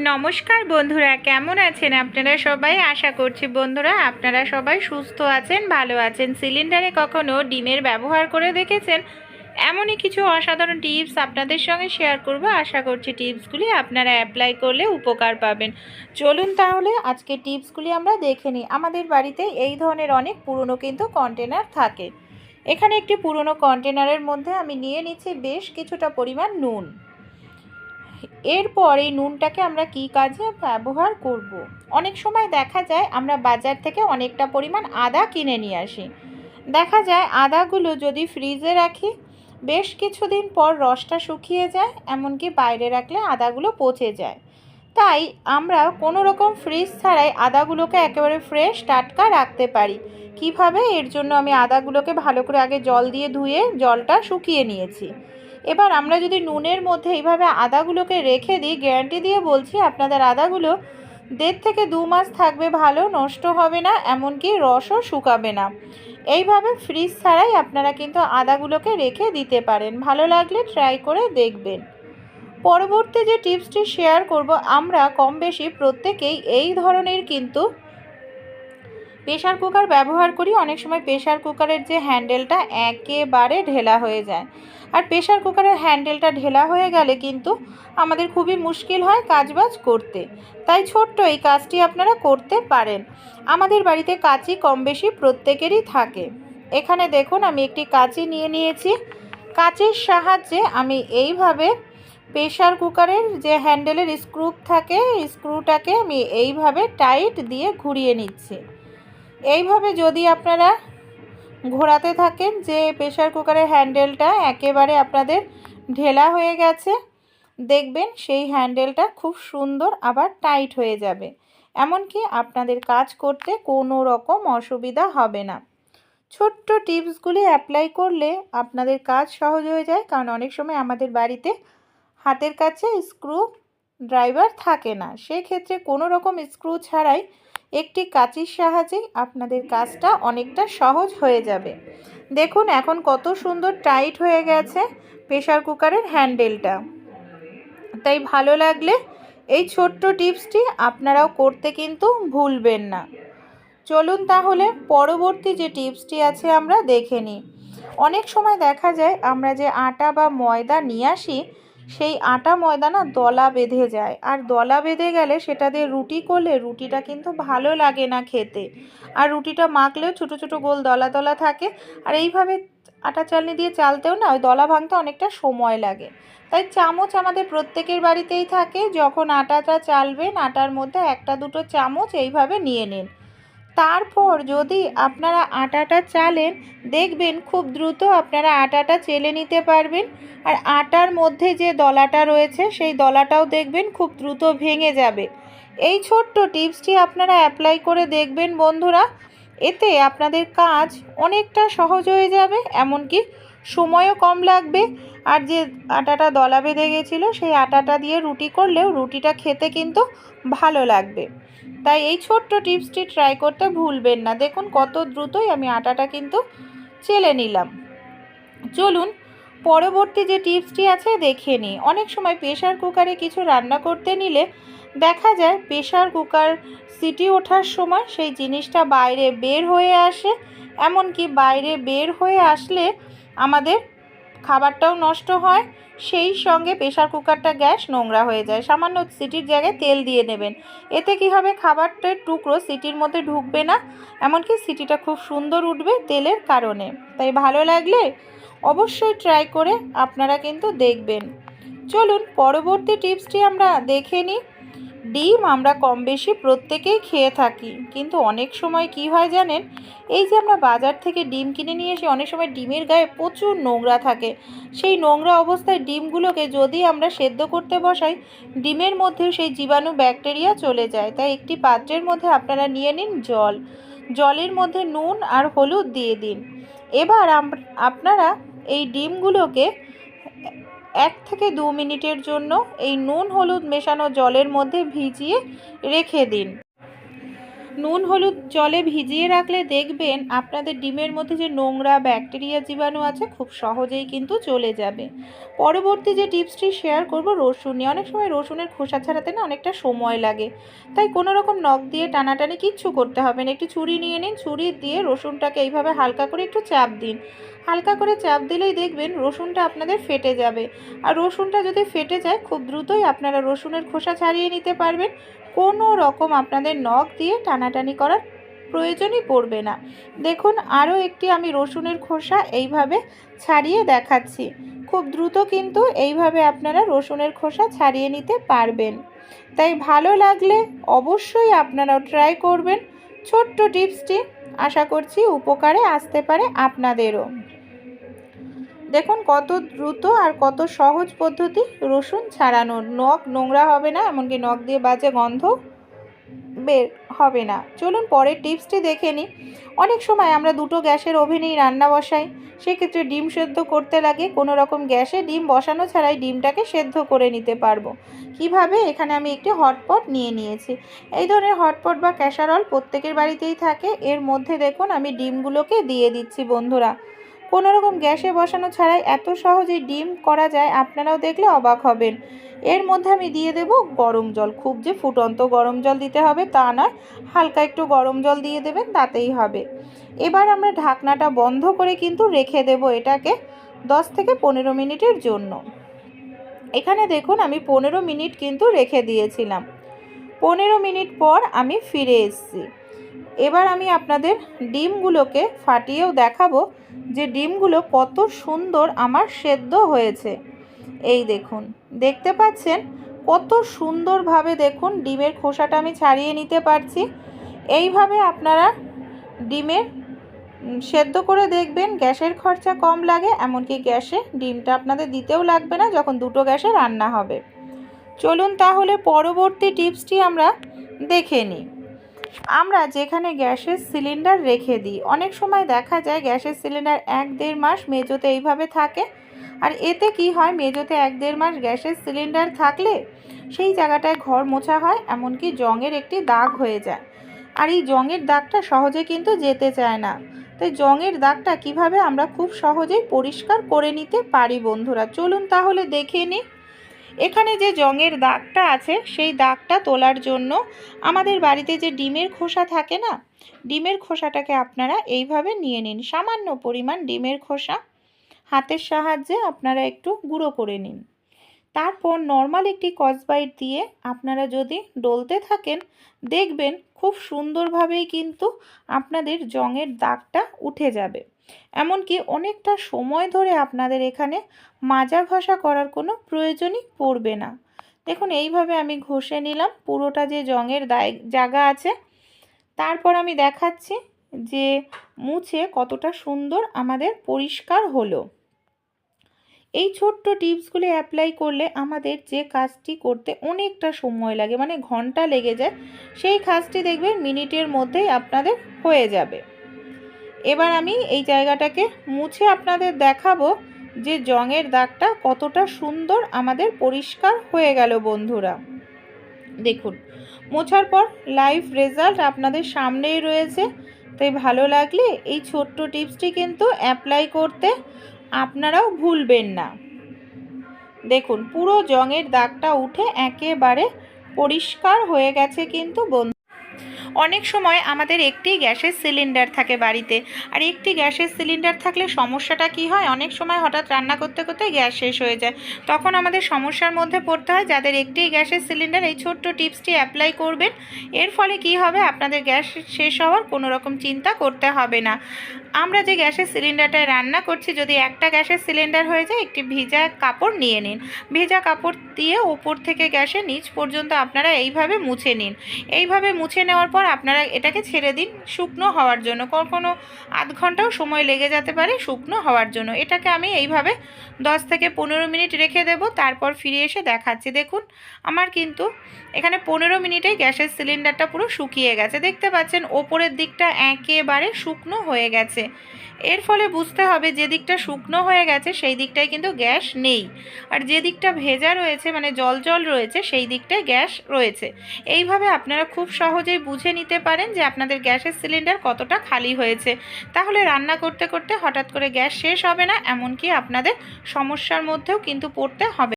নমস্কার বন্ধুরা, কেমন আছেন আপনারা সবাই? আশা করছি বন্ধুরা আপনারা সবাই সুস্থ আছেন, ভালো আছেন। সিলিন্ডারে কখনো ডিমের ব্যবহার করে দেখেছেন? এমনই কিছু অসাধারণ টিপস আপনাদের সঙ্গে শেয়ার করব। আশা করছি টিপসগুলি আপনারা অ্যাপ্লাই করলে উপকার পাবেন। চলুন তাহলে আজকে টিপসগুলি আমরা দেখে নিই। আমাদের বাড়িতে এই ধরনের অনেক পুরনো কিন্তু কন্টেনার থাকে। এখানে একটি পুরনো কন্টেনারের মধ্যে আমি নিয়ে নিচ্ছি বেশ কিছুটা পরিমাণ নুন। এরপর নুনটাকে আমরা কি কাজে ব্যবহার করব। অনেক সময় দেখা যায় আমরা বাজার থেকে অনেকটা পরিমাণ আদা কিনে নিয়ে আসি দেখা যায় আদাগুলো যদি ফ্রিজে রাখি, বেশ কিছুদিন পর রসটা শুকিয়ে যায়, এমনকি বাইরে রাখলে আদাগুলো পচে যায় তাই আমরা কোনো রকম ফ্রিজ ছাড়াই আদাগুলোকে একেবারে ফ্রেশ টাটকা রাখতে পারি। কীভাবে? এর জন্য আমি আদাগুলোকে ভালো করে আগে জল দিয়ে ধুয়ে জলটা শুকিয়ে নিয়েছি। এবার আমরা যদি নুনের মধ্যে এইভাবে আদাগুলোকে রেখে দিই গ্যারান্টি দিয়ে বলছি আপনাদের আদাগুলো দেড় থেকে দু মাস থাকবে ভালো, নষ্ট হবে না, এমনকি রসও শুকাবে না। এইভাবে ফ্রিজ ছাড়াই আপনারা কিন্তু আদাগুলোকে রেখে দিতে পারেন। ভালো লাগলে ট্রাই করে দেখবেন। পরবর্তী যে টিপসটি শেয়ার করব, আমরা কম বেশি প্রত্যেকেই এই ধরনের কিন্তু প্রেশার কুকার ব্যবহার করি। অনেক সময় প্রেশার কুকারের যে হ্যান্ডেলটা একেবারে ঢেলা হয়ে যায়। আর প্রেশার কুকারের হ্যান্ডেলটা ঢেলা হয়ে গেলে কিন্তু আমাদের খুবই মুশকিল হয় কাজবাজ করতে। তাই ছোট্ট এই কাজটি আপনারা করতে পারেন। আমাদের বাড়িতে কাঁচি কম বেশি প্রত্যেকেরই থাকে। এখানে দেখুন, আমি একটি কাঁচি নিয়ে নিয়েছি। কাঁচির সাহায্যে আমি এইভাবে প্রেশার কুকারের যে হ্যান্ডেলের স্ক্রু থাকে, স্ক্রুটাকে আমি এইভাবে টাইট দিয়ে ঘুরিয়ে নিচ্ছি। এইভাবে যদি আপনারা ঘোরাতে থাকেন যে প্রেশার কুকারের হ্যান্ডেলটা একেবারে আপনাদের ঢেলা হয়ে গেছে, দেখবেন সেই হ্যান্ডেলটা খুব সুন্দর আবার টাইট হয়ে যাবে। এমনকি আপনাদের কাজ করতে কোনো রকম অসুবিধা হবে না। ছোট্ট টিপসগুলি অ্যাপ্লাই করলে আপনাদের কাজ সহজ হয়ে যায়, কারণ অনেক সময় আমাদের বাড়িতে হাতের কাছে স্ক্রু ড্রাইভার থাকে না। সেক্ষেত্রে কোনো রকম স্ক্রু ছাড়াই একটি কাঁচির সাহায্যেই আপনাদের কাজটা অনেকটা সহজ হয়ে যাবে। দেখুন, এখন কত সুন্দর টাইট হয়ে গেছে প্রেশার কুকারের হ্যান্ডেলটা। তাই ভালো লাগলে এই ছোট্ট টিপসটি আপনারাও করতে কিন্তু ভুলবেন না। চলুন তাহলে পরবর্তী যে টিপসটি আছে আমরা দেখে নিই। অনেক সময় দেখা যায় আমরা যে আটা বা ময়দা নিয়ে আসি সেই আটা ময়দা না দলা বেঁধে যায়। আর দলা বেঁধে গেলে সেটা দিয়ে রুটি করলে রুটিটা কিন্তু ভালো লাগে না খেতে। আর রুটিটা মাখলেও ছোটো ছোটো গোল দলা দলা থাকে। আর এইভাবে আটা চালনি দিয়ে চালতেও না ওই দলা ভাঙতে অনেকটা সময় লাগে। তাই চামচ আমাদের প্রত্যেকের বাড়িতেই থাকে। যখন আটাটা চালবেন, আটার মধ্যে একটা দুটো চামচ এইভাবে নিয়ে নিন। তারপর যদি আপনারা আটাটা চালেন, দেখবেন খুব দ্রুত আপনারা আটাটা চেলে নিতে পারবেন। আর আটার মধ্যে যে দলাটা রয়েছে, সেই দলাটাও দেখবেন খুব দ্রুত ভেঙে যাবে। এই ছোট্ট টিপসটি আপনারা অ্যাপ্লাই করে দেখবেন বন্ধুরা। এতে আপনাদের কাজ অনেকটা সহজ হয়ে যাবে, এমনকি সময়ও কম লাগবে। আর যে আটাটা দলা বেঁধে গেছিল, সেই আটাটা দিয়ে রুটি করলেও রুটিটা খেতে কিন্তু ভালো লাগবে। তাই এই ছোট্ট টিপসটি ট্রাই করতে ভুলবেন না। দেখুন কত দ্রুতই আমি আটাটা কিন্তু চেলে নিলাম। চলুন পরবর্তী যে টিপসটি আছে দেখে নিই। অনেক সময় প্রেশার কুকারে কিছু রান্না করতে নিলে দেখা যায় প্রেশার কুকার সিটি ওঠার সময় সেই জিনিসটা বাইরে বের হয়ে আসে, এমনকি বাইরে বের হয়ে আসলে আমাদের খাবারটাও নষ্ট হয় সেই সঙ্গে প্রেশার কুকারটা গ্যাস নোংরা হয়ে যায়। সামান্য সিটির জায়গায় তেল দিয়ে নেবেন। এতে কি হবে? খাবারটার টুকরো সিটির মধ্যে ঢুকবে না, এমনকি সিটিটা খুব সুন্দর উঠবে তেলের কারণে। তাই ভালো লাগলে অবশ্যই ট্রাই করে আপনারা কিন্তু দেখবেন। চলুন, পরবর্তী টিপসটি আমরা দেখে নিই। ডিম আমরা কম বেশি প্রত্যেকেই খেয়ে থাকি। কিন্তু অনেক সময় কি হয় জানেন? এই যে আমরা বাজার থেকে ডিম কিনে নিয়ে এসে অনেক সময় ডিমের গায়ে প্রচুর নোংরা থাকে। সেই নোংরা অবস্থায় ডিমগুলোকে যদি আমরা সেদ্ধ করতে বসাই, ডিমের মধ্যেও সেই জীবাণু ব্যাকটেরিয়া চলে যায়। তাই একটি পাত্রের মধ্যে আপনারা নিয়ে নিন জল। জলের মধ্যে নুন আর হলুদ দিয়ে দিন। এবার আপনারা এই ডিমগুলোকে এক থেকে দু মিনিটের জন্য এই নুন হলুদ মেশানো জলের মধ্যে ভিজিয়ে রেখে দিন। নুন, হলুদ জলে ভিজিয়ে রাখলে দেখবেন আপনাদের ডিমের মধ্যে যে নোংরা ব্যাকটেরিয়া জীবাণু আছে খুব সহজেই কিন্তু চলে যাবে। পরবর্তী যে টিপসটি শেয়ার করব, রসুন নিয়ে। অনেক সময় রসুনের খোসা ছাড়াতে না অনেকটা সময় লাগে। তাই কোনো রকম নখ দিয়ে টানাটানি কিচ্ছু করতে হবে না। একটি ছুরি নিয়ে নিন, ছুরি দিয়ে রসুনটাকে এইভাবে হালকা করে একটু চাপ দিন। হালকা করে চাপ দিলেই দেখবেন রসুনটা আপনাদের ফেটে যাবে। আর রসুনটা যদি ফেটে যায়, খুব দ্রুতই আপনারা রসুনের খোসা ছাড়িয়ে নিতে পারবেন। কোনো রকম আপনাদের নখ দিয়ে টানাটানি করার প্রয়োজনই পড়বে না। দেখুন, আরও একটি আমি রসুনের খোসা এইভাবে ছাড়িয়ে দেখাচ্ছি। খুব দ্রুত কিন্তু এইভাবে আপনারা রসুনের খোসা ছাড়িয়ে নিতে পারবেন। তাই ভালো লাগলে অবশ্যই আপনারাও ট্রাই করবেন। ছোট্ট টিপসটি আশা করছি উপকারে আসতে পারে আপনাদেরও। দেখুন, কত দ্রুত আর কত সহজ পদ্ধতি। রসুন ছাড়ানোর নখ নোংরা হবে না, এমনকি নখ দিয়ে বাজে গন্ধ বের হবে না। চলুন পরের টিপসটি দেখে নিই। অনেক সময় আমরা দুটো গ্যাসের ওভেনেই রান্না বসাই, সেক্ষেত্রে ডিম সেদ্ধ করতে লাগে। কোনো রকম গ্যাসে ডিম বসানো ছাড়াই ডিমটাকে সেদ্ধ করে নিতে পারব। কীভাবে? এখানে আমি একটি হটপট নিয়ে নিয়েছি। এই ধরনের হটপট বা ক্যাসারল প্রত্যেকের বাড়িতেই থাকে। এর মধ্যে দেখুন, আমি ডিমগুলোকে দিয়ে দিচ্ছি বন্ধুরা। কোনো রকম গ্যাসে বসানো ছাড়াই এত সহজেই ডিম করা যায়, আপনারাও দেখলে অবাক হবেন। এর মধ্যে আমি দিয়ে দেব গরম জল। খুব যে ফুটন্ত গরম জল দিতে হবে তা নয়, হালকা একটু গরম জল দিয়ে দেবেন, তাতেই হবে। এবার আমরা ঢাকনাটা বন্ধ করে কিন্তু রেখে দেব এটাকে 10 থেকে পনেরো মিনিটের জন্য। এখানে দেখুন আমি পনেরো মিনিট কিন্তু রেখে দিয়েছিলাম। পনেরো মিনিট পর আমি ফিরে এসেছি। এবার আমি আপনাদের ডিমগুলোকে ফাটিয়েও দেখাবো যে ডিমগুলো কত সুন্দর আমার সেদ্ধ হয়েছে। এই দেখুন, দেখতে পাচ্ছেন? কত সুন্দরভাবে দেখুন ডিমের খোসাটা আমি ছাড়িয়ে নিতে পারছি। এইভাবে আপনারা ডিমের সেদ্ধ করে দেখবেন, গ্যাসের খরচা কম লাগে, এমনকি গ্যাসে ডিমটা আপনাদের দিতেও লাগবে না যখন দুটো গ্যাসে রান্না হবে। চলুন তাহলে পরবর্তী টিপসটি আমরা দেখে নিই। আমরা যেখানে গ্যাসের সিলিন্ডার রেখে দিই, অনেক সময় দেখা যায় গ্যাসের সিলিন্ডার এক দেড় মাস মেজোতে এইভাবে থাকে। আর এতে কি হয় মেজোতে এক দেড় মাস গ্যাসের সিলিন্ডার থাকলে সেই জায়গাটায় ঘর মোছা হয়, এমনকি জংয়ের একটি দাগ হয়ে যায়। আর এই জংয়ের দাগটা সহজে কিন্তু যেতে চায় না। তাই জংয়ের দাগটা কীভাবে আমরা খুব সহজেই পরিষ্কার করে নিতে পারি বন্ধুরা? চলুন তাহলে দেখে নিই। এখানে যে জঙের দাগটা আছে, সেই দাগটা তোলার জন্য আমাদের বাড়িতে যে ডিমের খোসা থাকে না, ডিমের খোসাটাকে আপনারা এইভাবে নিয়ে নিন। সামান্য পরিমাণ ডিমের খোসা হাতের সাহায্যে আপনারা একটু গুঁড়ো করে নিন। তারপর নর্মাল একটি কসবাইট দিয়ে আপনারা যদি ডলতে থাকেন, দেখবেন খুব সুন্দরভাবেই কিন্তু আপনাদের জংয়ের দাগটা উঠে যাবে। এমনকি অনেকটা সময় ধরে আপনাদের এখানে মাজা ঘষা করার কোনো প্রয়োজনই পড়বে না। দেখুন, এইভাবে আমি ঘষে নিলাম, পুরোটা যে জংয়ের দায়, জায়গা আছে। তারপর আমি দেখাচ্ছি যে মুছে কতটা সুন্দর আমাদের পরিষ্কার হলো। এই ছোট্ট টিপসগুলি অ্যাপ্লাই করলে আমাদের যে কাজটি করতে অনেকটা সময় লাগে মানে ঘণ্টা লেগে যায়, সেই কাজটি দেখবেন মিনিটের মধ্যেই আপনাদের হয়ে যাবে। এবার আমি এই জায়গাটাকে মুছে আপনাদের দেখাবো যে জংয়ের দাগটা কতটা সুন্দর আমাদের পরিষ্কার হয়ে গেল বন্ধুরা। দেখুন, মোছার পর লাইভ রেজাল্ট আপনাদের সামনেই রয়েছে। তাই ভালো লাগলে এই ছোট্ট টিপসটি কিন্তু অ্যাপ্লাই করতে আপনারাও ভুলবেন না। দেখুন পুরো জংয়ের দাগটা উঠে একেবারে পরিষ্কার হয়ে গেছে কিন্তু বন্ধু। অনেক সময় আমাদের একটি গ্যাসের সিলিন্ডার থাকে বাড়িতে। আর একটি গ্যাসের সিলিন্ডার থাকলে সমস্যাটা কি হয়? অনেক সময় হঠাৎ রান্না করতে করতে গ্যাস শেষ হয়ে যায়। তখন আমাদের সমস্যার মধ্যে পড়তে হয় যাদের একটি গ্যাসের সিলিন্ডার এই ছোট্ট টিপসটি অ্যাপ্লাই করবেন। এর ফলে কি হবে? আপনাদের গ্যাস শেষ হওয়ার কোনো রকম চিন্তা করতে হবে না। আমরা যে গ্যাসের সিলিন্ডারটায় রান্না করছি, যদি একটা গ্যাসের সিলিন্ডার হয়ে যায়, একটি ভিজা কাপড় নিয়ে নিন। ভেজা কাপড় দিয়ে ওপর থেকে গ্যাসের নিচ পর্যন্ত আপনারা এইভাবে মুছে নিন। এইভাবে মুছে নেওয়ার পর আপনারা এটাকে ছেড়ে দিন শুকনো হওয়ার জন্য। কখনো আধ ঘন্টাও সময় লেগে যেতে পারে শুকনো হওয়ার জন্য। এটাকে আমি এইভাবে দশ থেকে পনেরো মিনিট রেখে দেব, তারপর ফিরে এসে দেখাচ্ছি। দেখুন, আমার কিন্তু এখানে পনেরো মিনিটেই গ্যাসের সিলিন্ডারটা পুরো শুকিয়ে গেছে। দেখতে পাচ্ছেন, ওপরের দিকটা একেবারে শুকনো হয়ে গেছে। এর ফলে বুঝতে হবে যে দিকটা শুকনো হয়ে গেছে, সেই দিকটায় কিন্তু গ্যাস নেই। আর যে দিকটা ভেজা রয়েছে মানে জল জল রয়েছে, সেই দিকটায় গ্যাস রয়েছে। এইভাবে আপনারা খুব সহজেই নিতে পারেন যে আপনাদের গ্যাসের সিলিন্ডার কতটা খালি হয়েছে। তাহলে রান্না করতে করতে হঠাৎ করে গ্যাস শেষ হবে না, এমনকি আপনাদের সমস্যার মধ্যেও কিন্তু পড়তে হবে।